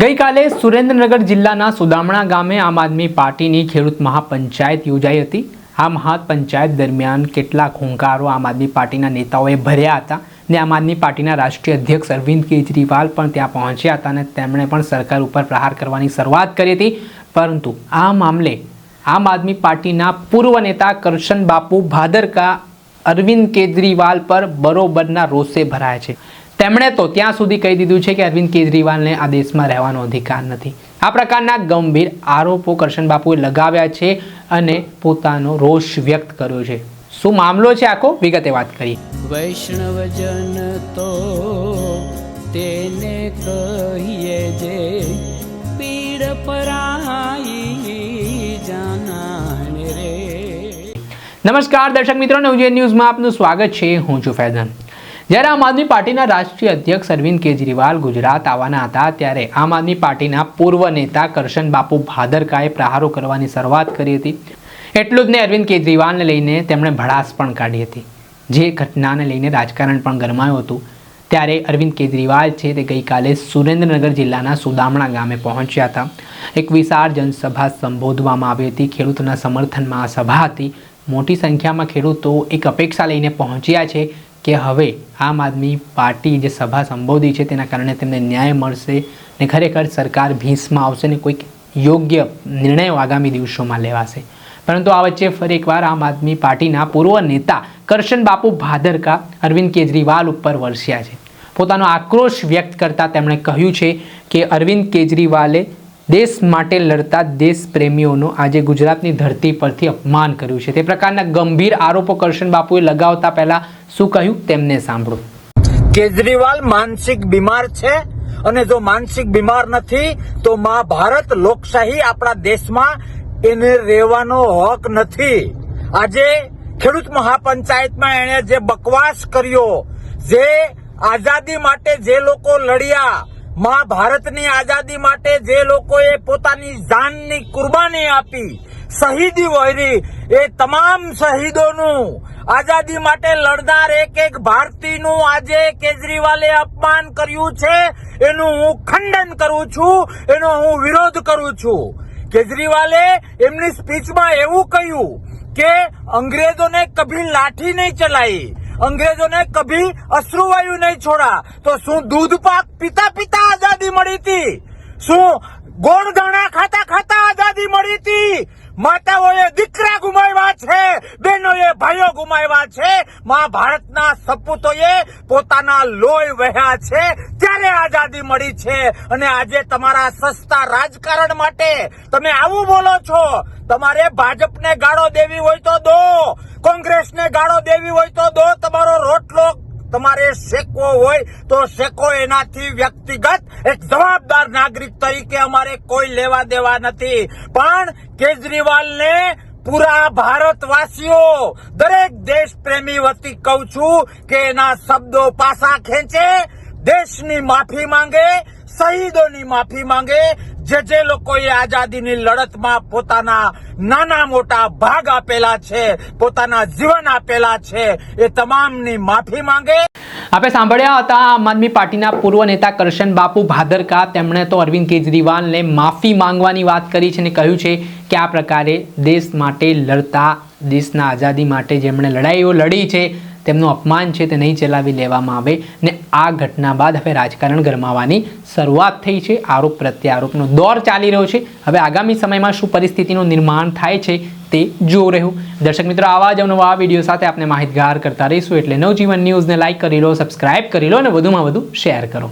ગઈકાલે સુરેન્દ્રનગર જિલ્લાના સુદામણા ગામે આમ આદમી પાર્ટીની ખેડૂત મહાપંચાયત યોજાઈ હતી. આ મહાપંચાયત દરમિયાન કેટલાક હુંકારો આમ આદમી પાર્ટીના નેતાઓએ ભર્યા હતા ને આમ આદમી પાર્ટીના રાષ્ટ્રીય અધ્યક્ષ અરવિંદ કેજરીવાલ પણ ત્યાં પહોંચ્યા હતા અને તેમણે પણ સરકાર ઉપર પ્રહાર કરવાની શરૂઆત કરી હતી. પરંતુ આ મામલે આમ આદમી પાર્ટીના પૂર્વ નેતા કરશન બાપુ ભાદરકા અરવિંદ કેજરીવાલ પર બરોબરના રોષે ભરાય છે. તેમણે તો ત્યાં સુધી કહી દીધું છે કે અરવિંદ કેજરીવાલને આ દેશમાં રહેવાનો અધિકાર નથી. આ પ્રકારના ગંભીર આરોપો કરશન બાપુએ લગાવ્યા છે અને પોતાનો રોષ વ્યક્ત કર્યો છે. શું મામલો છે આખો? વિગતે વાત કરીએ. વૈષ્ણવજન તો તેને કહીએ જે પીડ પરાઈ જાનાને રે. નમસ્કાર દર્શક મિત્રો નવજીવન ન્યૂઝમાં આપનું સ્વાગત છે. હું છું ફૈઝાન. જ્યારે આમ આદમી પાર્ટીના રાષ્ટ્રીય અધ્યક્ષ અરવિંદ કેજરીવાલ ગુજરાત આવવાના હતા, ત્યારે આમ આદમી પાર્ટીના પૂર્વ નેતા કરશન બાપુ ભાદરકાએ પ્રહારો કરવાની શરૂઆત કરી હતી. એટલું જ ને અરવિંદ કેજરીવાલને લઈને તેમણે ભડાસ પણ કાઢી હતી. જે ઘટનાને લઈને રાજકારણ પણ ગરમાયું હતું. ત્યારે અરવિંદ કેજરીવાલ છે તે ગઈકાલે સુરેન્દ્રનગર જિલ્લાના સુદામણા ગામે પહોંચ્યા હતા. એક વિશાળ જનસભા સંબોધવામાં આવી હતી. ખેડૂતોના સમર્થનમાં આ સભા હતી. મોટી સંખ્યામાં ખેડૂતો એક અપેક્ષા લઈને પહોંચ્યા છે. કે હવે આમ આદમી પાર્ટી જે સભા સંબોધી છે તેના કારણે તેમને ન્યાય મળશે ને ખરેખર સરકાર ભીંસમાં આવશે ને કોઈક યોગ્ય નિર્ણયો આગામી દિવસોમાં લેવાશે. પરંતુ આ વચ્ચે ફરી એકવાર આમ આદમી પાર્ટીના પૂર્વ નેતા કરશન બાપુ ભાદરકા અરવિંદ કેજરીવાલ ઉપર વરસ્યા છે. પોતાનો આક્રોશ વ્યક્ત કરતા તેમણે કહ્યું છે કે અરવિંદ કેજરીવાલે દેશ માટે લડતા દેશ પ્રેમીઓનું આજે ગુજરાતની ધરતી પરથી અપમાન કર્યું છે. તે પ્રકારના ગંભીર આરોપો કરશન બાપુએ લગાવતા પહેલા શું કહ્યું તેમને સાંભળો. કેજરીવાલ માનસિક બીમાર છે અને જો માનસિક બીમાર નથી તો મા ભારત લોકશાહી આપણા દેશમાં એને રહેવાનો હક નથી. આજે ખેડૂત મહાપંચાયતમાં એણે જે બકવાસ કર્યો, જે આઝાદી માટે જે લોકો લડ્યા માં ભારતની આઝાદી માટે જે લોકોએ પોતાની જાનની કુરબાની આપી, શહીદી વહેરી એ તમામ શહીદોનું આઝાદી માટે લડનાર એક એક ભારતીયનું આજે કેજરીવાલે અપમાન કર્યું છે, એનું હું ખંડન કરું છું, એનો હું વિરોધ કરું છું. કેજરીવાલે એમની સ્પીચમાં એવું કહ્યું કે અંગ્રેજોને કભી લાઠી નહીં ચલાઈ અંગ્રેજોને કભી અશ્રુવાયુ નહીં છોડા. તો શું દૂધ પાક પીતા પીતા આઝાદી મળી હતી? શું ગોળ દાણા ખાતા ખાતા આઝાદી મળી હતી? માતાઓએ દીકરા ગુમાવ્યા છે, બહેનોએ ભાઈઓ ગુમાવ્યા છે, મા ભારતના સપૂતોએ પોતાના લોહી વહ્યા છે, ત્યારે આઝાદી મળી છે. અને આજે તમારા સસ્તા રાજકારણ માટે તમે આવું બોલો છો. તમારે ભાજપને ગાળો દેવી હોય તો દો. કોંગ્રેસને ગાળો દેવી હોય તો દો, તમારો રોટલો તમારે શેકવો હોય તો શેકો. એનાથી વ્યક્તિગત એક જવાબદાર નાગરિક તરીકે અમારે કોઈ લેવા દેવા નથી. પણ કેજરીવાલને પૂરા ભારતવાસીઓ, દરેક દેશ પ્રેમી વતી કહું છું કે એના શબ્દો પાસા ખેંચે, દેશની માફી માંગે શહીદોની માફી માંગે, જે જે લોકોએ આઝાદીની લડતમાં પોતાના નાના મોટા ભાગ આપેલા છે, પોતાના જીવન આપેલા છે, એ તમામની માફી માંગે. આપણે સાંભળ્યા હતા, આમ આદમી પાર્ટીના પૂર્વ નેતા કરશન બાપુ ભાદરકા. તેમણે તો અરવિંદ કેજરીવાલને માફી માંગવાની વાત કરી છે અને કહ્યું છે કે આ પ્રકારે દેશ માટે લડતા, દેશના આઝાદી માટે જેમણે લડાઈઓ લડી છે તેમનું અપમાન છે તે નહીં ચલાવી લેવામાં આવે ને આ ઘટના બાદ હવે રાજકારણ ગરમાવાની શરૂઆત થઈ છે. આરોપ પ્રત્યે આરોપનો દોર ચાલી રહ્યો છે. હવે આગામી સમયમાં શું પરિસ્થિતિનું નિર્માણ થાય છે તે જો રહ્યું. દર્શક મિત્રો, આવા જ આ વીડિયો સાથે આપણે માહિતગાર કરતા રહીશું એટલે નવજીવન ન્યૂઝને લાઇક કરી લો, સબસ્ક્રાઇબ કરી લો અને વધુમાં વધુ શેર કરો.